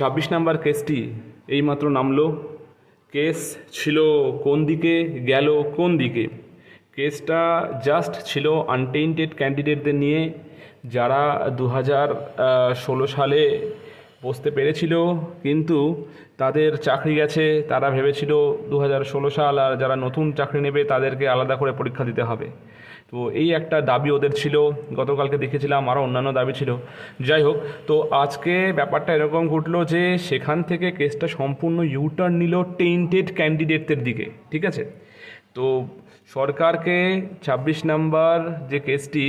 ছাব্বিশ নাম্বার কেসটি এইমাত্র নামলো। কেস ছিল কোন দিকে? গেল কোন দিকে? কেসটা জাস্ট ছিল আনটেন্টেড ক্যান্ডিডেটদের নিয়ে, যারা দু হাজার ষোলো সালে বসতে পেরেছিল, কিন্তু তাদের চাকরি গেছে। তারা ভেবেছিল দু হাজার ষোলো সাল আর যারা নতুন চাকরি নেবে তাদেরকে আলাদা করে পরীক্ষা দিতে হবে। তো এই একটা দাবি ওদের ছিল। গতকালকে দেখেছিলাম আরও অন্যান্য দাবি ছিল। যাই হোক, তো আজকে ব্যাপারটা এরকম ঘটলো যে সেখান থেকে কেসটা সম্পূর্ণ ইউটার্ন নিল টেইন্টেড ক্যান্ডিডেটদের দিকে, ঠিক আছে? তো সরকারকে ছাব্বিশ নাম্বার যে কেসটি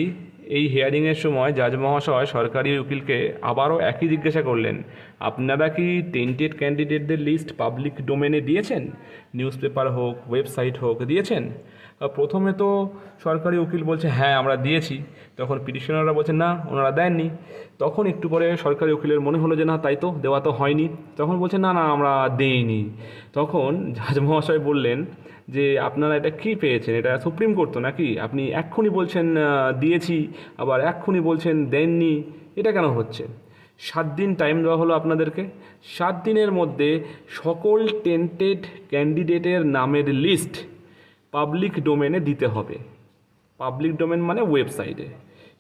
এই হিয়ারিংয়ের সময় জাজ মহাশয়, সরকারি উকিলকে আবারও একই জিজ্ঞাসা করলেন, আপনারা কি টেন্টেড ক্যান্ডিডেটদের লিস্ট পাবলিক ডোমেনে দিয়েছেন? নিউজ পেপার হোক ওয়েবসাইট হোক, দিয়েছেন? প্রথমে তো সরকারি উকিল বলছে হ্যাঁ আমরা দিয়েছি। তখন পিটিশনাররা বলছে, না, ওনারা দেননি। তখন একটু পরে সরকারি উকিলের মনে হলো যে, না, তাই তো, দেওয়া তো হয়নি। তখন বলছে, না না, আমরা দেইনি। তখন জাজ মহাশয় বললেন যে, আপনারা এটা কী পেয়েছেন? এটা সুপ্রিম কোর্ট তো নাকি? আপনি এক্ষুনি বলছেন দিয়েছি। আবার এক্ষুনি বলছেন দেননি, এটা কেন হচ্ছে? সাত দিন টাইম দেওয়া হলো আপনাদেরকে। সাত দিনের মধ্যে সকল টেন্টেড ক্যান্ডিডেটের নামের লিস্ট পাবলিক ডোমেনে দিতে হবে। পাবলিক ডোমেন মানে ওয়েবসাইটে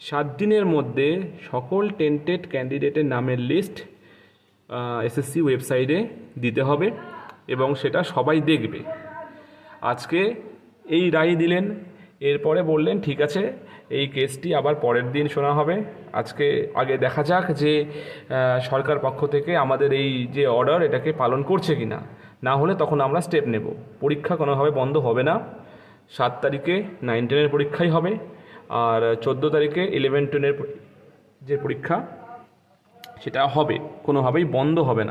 সাত দিনের মধ্যে সকল টেন্টেড ক্যান্ডিডেটের নামের লিস্ট এসএসসি ওয়েবসাইটে দিতে হবে এবং সেটা সবাই দেখবে। আজকে এই রায় দিলেন এরপরে বললেন, ঠিক আছে, এই কেসটি আবার পরের দিন শোনা হবে। আজকে আগে দেখা যাক যে সরকার পক্ষ থেকে আমাদের এই যে অর্ডার, এটাকে পালন করছে কি না না হলে তখন আমরা স্টেপ নেব। পরীক্ষা কোনোভাবে বন্ধ হবে না। সাত তারিখে নাইন টেনের পরীক্ষাই হবে। আর চোদ্দ তারিখে ইলেভেন টেনের যে পরীক্ষা, সেটা হবে। কোনোভাবেই বন্ধ হবে না।